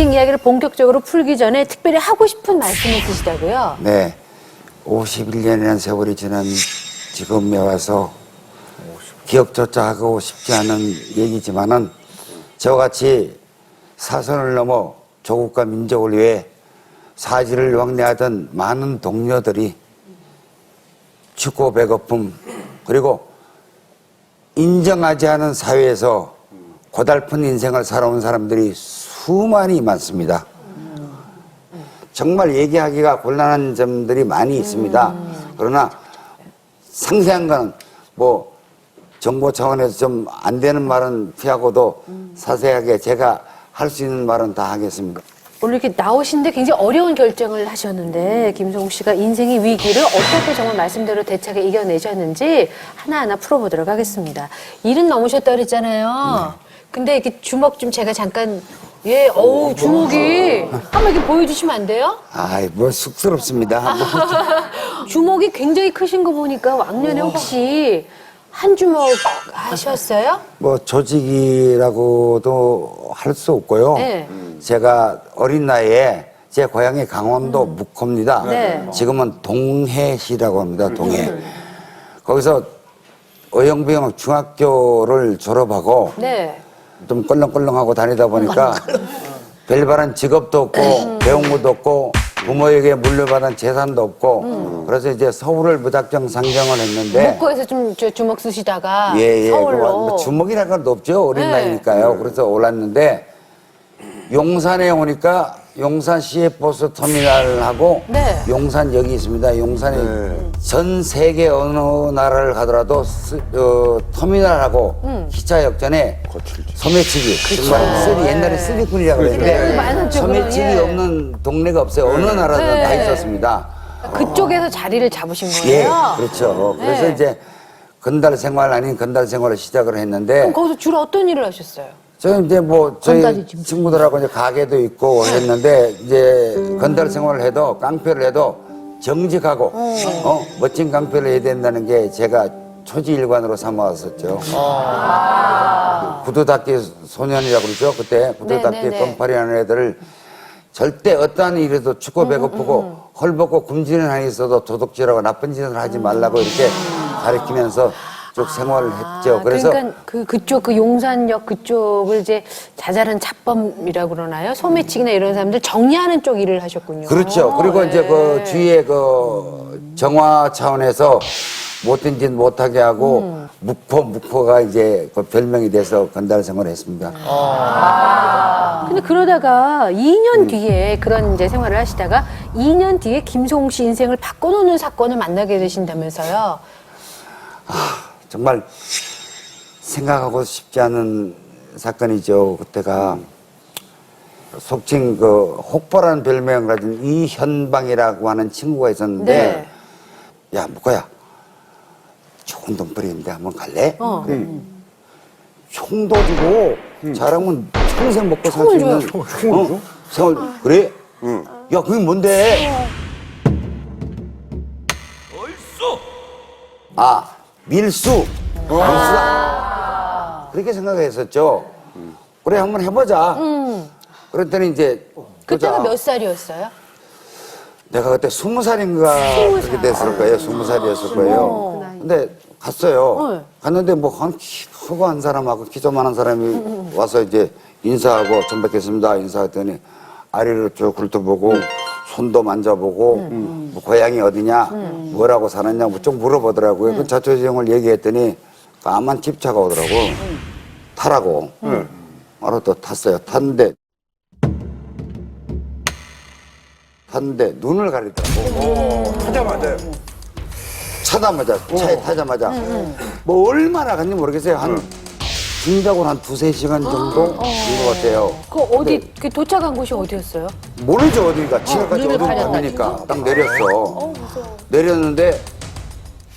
인생 이야기를 본격적으로 풀기 전에 특별히 하고 싶은 말씀이 있으시다고요? 네. 51년이라는 세월이 지난 지금에 와서 기억조차 하고 싶지 않은 얘기지만은 저와 같이 사선을 넘어 조국과 민족을 위해 사지를 왕래하던 많은 동료들이 춥고 배고픔 그리고 인정하지 않은 사회에서 고달픈 인생을 살아온 사람들이 수많이 많습니다. 정말 얘기하기가 곤란한 점들이 많이 있습니다. 그러나 상세한 거는 뭐 정보 차원에서 좀 안 되는 말은 피하고도 자세하게 제가 할 수 있는 말은 다 하겠습니다. 오늘 이렇게 나오신데 굉장히 어려운 결정을 하셨는데 김성욱 씨가 인생의 위기를 어떻게 정말 말씀대로 대차게 이겨내셨는지 하나하나 풀어보도록 하겠습니다. 일은 넘으셨다 그랬잖아요. 근데 이렇게 주먹 좀 제가 잠깐 예, 어우 주먹이 한번 이렇게 보여주시면 안 돼요? 아이, 뭐 쑥스럽습니다. 뭐 주먹이 굉장히 크신 거 보니까 왕년에 혹시 한 주먹 하셨어요? 뭐 조직이라고도 할 수 없고요. 네. 제가 어린 나이에 제 고향이 강원도 묵호입니다. 네. 지금은 동해시라고 합니다. 동해. 거기서 어영부영 중학교를 졸업하고 네. 좀 껄렁껄렁하고 다니다 보니까 별바른 직업도 없고 배운 것도 없고 부모에게 물려받은 재산도 없고 그래서 이제 서울을 무작정 상경을 했는데 목포에서 좀저 주먹 쓰시다가 예, 예. 서울로 뭐, 뭐 주먹이라는 건 없죠. 어린 네. 나이니까요. 그래서 올랐는데 용산에 오니까 용산 시외버스 터미널하고 네. 용산역이 있습니다. 용산에 전 세계 어느 나라를 가더라도 스- 어, 터미널하고 음. 기차 역전에 소매치기 정말 쓰리 옛날에 쓰리꾼이라고 쓰리꾼 그랬는데 많았죠, 소매치기 그럼, 예. 없는 동네가 없어요. 어느 나라든 네. 다 있었습니다. 그쪽에서 자리를 잡으신 예, 거예요? 그렇죠. 그래서 네. 이제 건달 생활 아닌 건달 생활을 시작을 했는데 그럼 거기서 주로 어떤 일을 하셨어요? 저는 이제 뭐 저희. 친구들하고 이제 가게도 있고 했는데 이제 건달 생활을 해도 깡패를 해도 정직하고 어, 멋진 깡패를 해야 된다는 게 제가 초지일관으로 삼아왔었죠. 구두닦이 소년이라고 그러죠. 그때 구두닦이 네, 네, 네. 껌파리하는 애들을 절대 어떠한 일에도 춥고 배고프고 헐벗고 굶지는 않 있어도 도둑질하고 나쁜 짓을 하지 말라고 이렇게 가르치면서 쭉 생활을 했죠. 그래서 그러니까 그 그쪽 그 용산역 그쪽을 이제 자잘한 잡범이라고 그러나요? 소매치기나 이런 사람들 정리하는 쪽 일을 하셨군요. 그렇죠. 그리고 이제 그 네. 주위에 그 정화 차원에서 못된 짓 못하게 하고 음. 묵포 묵포가 이제 그 별명이 돼서 건달 생활을 했습니다. 근데 그러다가 음. 2년 뒤에 그런 이제 생활을 하시다가 2년 뒤에 김성욱 씨 인생을 바꿔놓는 사건을 만나게 되신다면서요. 정말 생각하고 싶지 않은 사건이죠. 그때가 속칭 그 혹보라는 별명을 가진 이현방이라고 하는 친구가 있었는데 야 무거야 좋은 돈벌이인데 한번 갈래? 어. 그래. 총도 주고 잘하면 평생 먹고 살 수 총을 있는? 어? 생활 그래? 야 그게 뭔데? 아 밀수 밀수다 그렇게 생각했었죠. 그래 한번 해보자. 그랬더니 이제 그때가 보자. 몇 살이었어요? 내가 그때 스무 살인가 그렇게 됐을 거예요. 스무 살이었을 거예요. 근데 갔어요. 네. 갔는데 뭐한 크고 한 사람하고 키 조만한 사람이 와서 이제 인사하고 전 뵙겠습니다. 인사했더니 아래로 쭉 훑어보고 손도 만져보고 뭐 고향이 어디냐 뭐라고 살았냐 뭐좀 물어보더라고요. 그 자초지종을 얘기했더니 까만 집차가 오더라고. 타라고. 바로 또 탔어요. 탔는데 탔는데 눈을 가리더라고. 하자마자. 차자마자 차에 타자마자. 뭐 얼마나 갔는지 모르겠어요. 한 진작으로 한 두세 시간 정도 된것 같아요. 그 어디 그 도착한 곳이 어디였어요? 모르죠 어디가 지금까지 눈을 어디 가렸다. 밤이니까 딱 내렸어. 내렸는데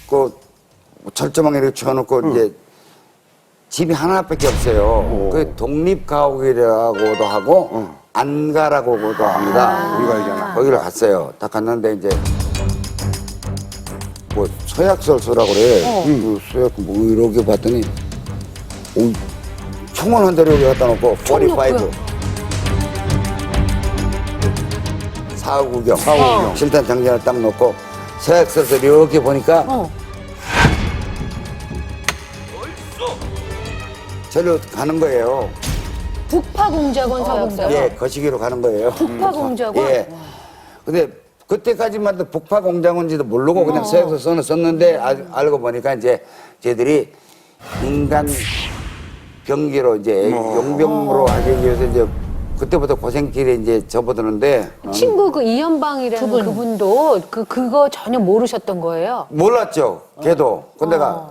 그 철조망에 이렇게 쳐놓고 이제 집이 하나밖에 없어요. 그 독립 가옥이라고도 하고 안가라고도 합니다. 우리가 알잖아. 거기를 갔어요. 딱 갔는데 이제 뭐 서약설소라고 그래. 그 서약 뭐 이렇게 봤더니 오, 총을 한 대를 여기 갖다 놓고 45. 총 놓고요? 사후구경. 사후구경. 실탄 장전을 딱 놓고 서약서서 이렇게 보니까 어. 저리로 가는 거예요. 북파공작원 서약서. 예, 거시기로 가는 거예요. 북파공작원? 예. 근데 그때까지만 해도 북파공작원인지도 모르고 그냥 서약서 써는 썼는데 알, 알고 보니까 이제 쟤들이 인간 병기로 이제 용병으로 하기 위해서 이제 그때부터 고생길에 이제 접어드는데 친구 그 이연방이라는 그분 도 그 그거 전혀 모르셨던 거예요. 몰랐죠. 걔도. 근데가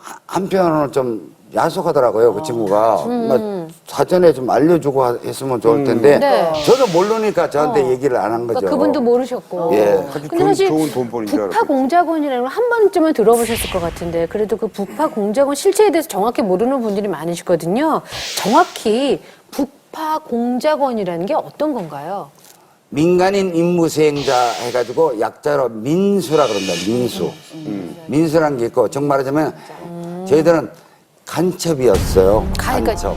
하- 한편으로는 좀 야속하더라고요. 그 친구가. 막 사전에 좀 알려주고 하- 했으면 좋을 텐데 네. 저도 모르니까 저한테 얘기를 안 한 거죠. 그러니까 그분도 모르셨고. 예. 아주 근데 돈- 사실 좋은 돈벌이인 줄 북파 공작원이라는 걸 한 번쯤은 들어보셨을 것 같은데 그래도 그 북파 공작원 실체에 대해서 정확히 모르는 분들이 많으시거든요. 정확히 북파 공작원이라는 게 어떤 건가요? 민간인 임무 수행자 해가지고 약자로 민수라 그런다. 민수. 음. 민수라는 게 있고 정말하자면 저희들은 간첩이었어요. 가- 그러니까 간첩.